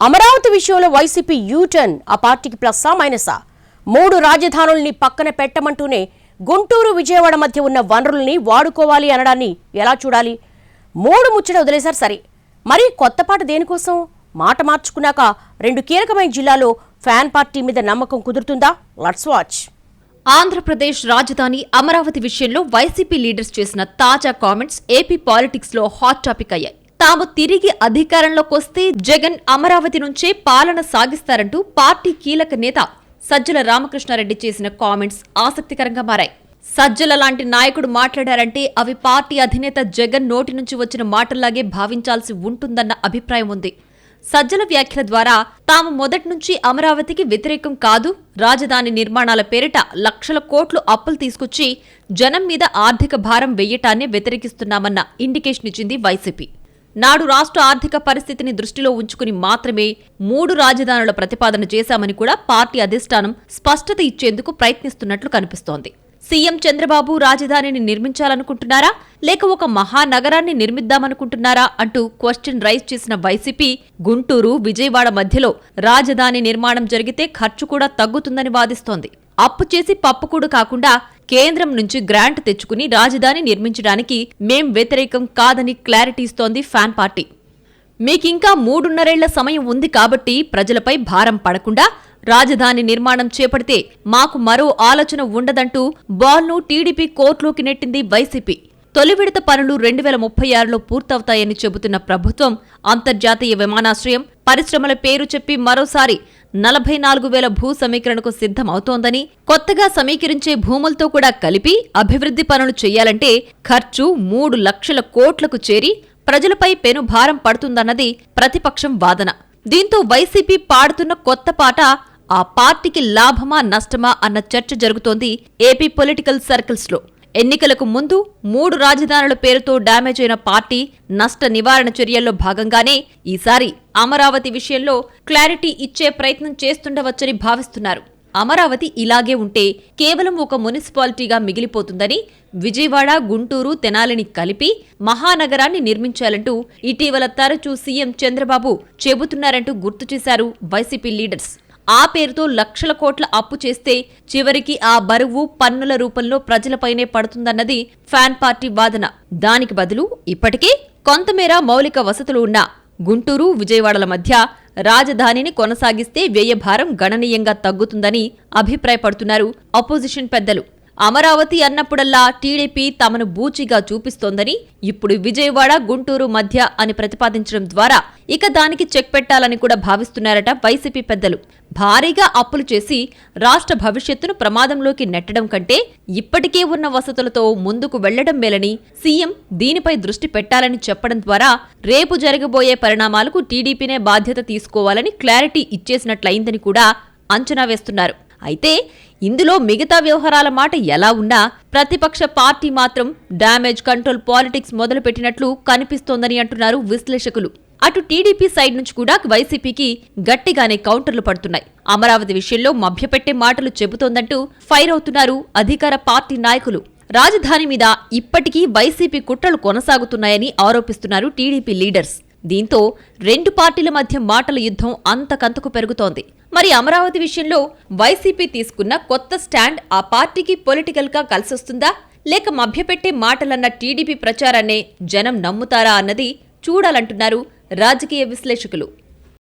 అమరావతి విషయంలో YCP U turn ఆ పార్టీకి ప్లస్సా మైనసా మూడు రాజధానుల్ని పక్కన పెట్టమంటూనే గుంటూరు విజయవాడ మధ్య ఉన్న వనరుల్ని వాడుకోవాలి అనడాన్ని ఎలా చూడాలి? మూడు ముచ్చట వదిలేశారు సరే. మరి కొత్తపాటు దేనికోసం? మాట మార్చుకున్నాక రెండు కీలకమైన జిల్లాలో ఫ్యాన్ పార్టీ మీద నమ్మకం కుదురుతుందా? లట్స్ వాచ్ ఆంధ్రప్రదేశ్ రాజధాని అమరావతి విషయంలో వైసీపీ లీడర్స్ చేసిన తాజా కామెంట్స్ ఏపీ పాలిటిక్స్లో హాట్ టాపిక్ అయ్యాయి. తాము తిరిగి అధికారంలోకి వస్తే జగన్ అమరావతి నుంచే పాలన సాగిస్తారంటూ పార్టీ కీలక నేత సజ్జల రామకృష్ణారెడ్డి చేసిన కామెంట్స్ ఆసక్తికరంగా మారాయి. సజ్జల లాంటి నాయకుడు మాట్లాడారంటే అవి పార్టీ అధినేత జగన్ నోటి నుంచి వచ్చిన మాటల్లాగే భావించాల్సి ఉంటుందన్న అభిప్రాయం ఉంది. సజ్జల వ్యాఖ్యల ద్వారా తాము మొదటి నుంచి అమరావతికి వ్యతిరేకం కాదు రాజధాని నిర్మాణాల పేరిట లక్షల కోట్లు అప్పులు తీసుకొచ్చి జనం మీద ఆర్థిక భారం వెయ్యటాన్ని వ్యతిరేకిస్తున్నామన్న ఇండికేషన్ ఇచ్చింది వైసీపీ. నాడు రాష్ట్ర ఆర్థిక పరిస్థితిని దృష్టిలో ఉంచుకుని మాత్రమే మూడు రాజధానుల ప్రతిపాదన చేశామని కూడా పార్టీ అధిష్టానం స్పష్టత ఇచ్చేందుకు ప్రయత్నిస్తున్నట్లు కనిపిస్తోంది. సీఎం చంద్రబాబు రాజధానిని నిర్మించాలనుకుంటున్నారా? లేక ఒక మహానగరాన్ని నిర్మిద్దామనుకుంటున్నారా? అంటూ క్వశ్చన్ రైజ్ చేసిన వైసీపీ గుంటూరు విజయవాడ మధ్యలో రాజధాని నిర్మాణం జరిగితే ఖర్చు కూడా తగ్గుతుందని వాదిస్తోంది. అప్పు చేసి పప్పుకూడు కాకుండా కేంద్రం నుంచి గ్రాంట్ తెచ్చుకుని రాజధాని నిర్మించడానికి మేం వ్యతిరేకం కాదని క్లారిటీ ఇస్తోంది ఫ్యాన్ పార్టీ. మీకింకా మూడున్నరేళ్ళ సమయం ఉంది కాబట్టి ప్రజలపై భారం పడకుండా రాజధాని నిర్మాణం చేపడితే మాకు మరో ఆలోచన ఉండదంటూ బాల్ను టీడీపీ కోర్టులోకి నెట్టింది వైసీపీ. తొలి విడత పనులు రెండు వేల ముప్పై ఆరులో పూర్తవుతాయని చెబుతున్న ప్రభుత్వం అంతర్జాతీయ విమానాశ్రయం పరిశ్రమల పేరు చెప్పి మరోసారి నలభై నాలుగు వేల భూ సమీకరణకు సిద్ధమవుతోందని కొత్తగా సమీకరించే భూములతో కూడా కలిపి అభివృద్ధి పనులు చేయాలంటే ఖర్చు మూడు లక్షల కోట్లకు చేరి ప్రజలపై పెను భారం పడుతుందన్నది ప్రతిపక్షం వాదన. దీంతో వైసీపీ పాడుతున్న కొత్త పాట ఆ పార్టీకి లాభమా నష్టమా అన్న చర్చ జరుగుతోంది ఏపీ పొలిటికల్ సర్కిల్స్లో. ఎన్నికలకు ముందు మూడు రాజధానుల పేరుతో డ్యామేజ్ అయిన పార్టీ నష్ట నివారణ చర్యల్లో భాగంగానే ఈసారి అమరావతి విషయంలో క్లారిటీ ఇచ్చే ప్రయత్నం చేస్తుండవచ్చని భావిస్తున్నారు. అమరావతి ఇలాగే ఉంటే కేవలం ఒక మున్సిపాలిటీగా మిగిలిపోతుందని విజయవాడ గుంటూరు తెనాలిని కలిపి మహానగరాన్ని నిర్మించాలంటూ ఇటీవల తరచూ సీఎం చంద్రబాబు చెబుతున్నారంటూ గుర్తు చేశారు వైసీపీ లీడర్స్. ఆ పేరుతో లక్షల కోట్ల అప్పు చేస్తే చివరికి ఆ బరువు పన్నుల రూపంలో ప్రజలపైనే పడుతుందన్నది ఫ్యాన్ పార్టీ వాదన. దానికి బదులు ఇప్పటికే కొంతమేర మౌలిక వసతులు ఉన్న గుంటూరు విజయవాడల మధ్య రాజధానిని కొనసాగిస్తే వ్యయభారం గణనీయంగా తగ్గుతుందని అభిప్రాయపడుతున్నారు అపోజిషన్ పెద్దలు. అమరావతి అన్నప్పుడల్లా టీడీపీ తమను బూచిగా చూపిస్తోందని ఇప్పుడు విజయవాడ గుంటూరు మధ్య అని ప్రతిపాదించడం ద్వారా ఇక దానికి చెక్ పెట్టాలని కూడా భావిస్తున్నారట వైసీపీ పెద్దలు. భారీగా అప్పులు చేసి రాష్ట్ర భవిష్యత్తును ప్రమాదంలోకి నెట్టడం కంటే ఇప్పటికే ఉన్న వసతులతో ముందుకు వెళ్ళడం మేలని సీఎం దీనిపై దృష్టి పెట్టాలని చెప్పడం ద్వారా రేపు జరగబోయే పరిణామాలకు టీడీపీనే బాధ్యత తీసుకోవాలని క్లారిటీ ఇచ్చేసినట్లయిందని కూడా అంచనా వేస్తున్నారు. అయితే ఇందులో మిగతా వ్యవహారాల మాట ఎలా ఉన్నా ప్రతిపక్ష పార్టీ మాత్రం డ్యామేజ్ కంట్రోల్ పాలిటిక్స్ మొదలుపెట్టినట్లు కనిపిస్తోందని అంటున్నారు విశ్లేషకులు. అటు టీడీపీ సైడ్ నుంచి కూడా వైసీపీకి గట్టిగానే కౌంటర్లు పడుతున్నాయి. అమరావతి విషయంలో మభ్యపెట్టే మాటలు చెబుతోందంటూ ఫైర్ అవుతున్నారు అధికార పార్టీ నాయకులు. రాజధాని మీద ఇప్పటికీ వైసీపీ కుట్రలు కొనసాగుతున్నాయని ఆరోపిస్తున్నారు టీడీపీ లీడర్స్. దీంతో రెండు పార్టీల మధ్య మాటల యుద్ధం అంతకంతకు పెరుగుతోంది. మరి అమరావతి విషయంలో వైసీపీ తీసుకున్న కొత్త స్టాండ్ ఆ పార్టీకి పొలిటికల్గా కలిసొస్తుందా? లేక మభ్యపెట్టే మాటలన్న టీడీపీ ప్రచారాన్నే జనం నమ్ముతారా అన్నది చూడాలంటున్నారు రాజకీయ విశ్లేషకులు.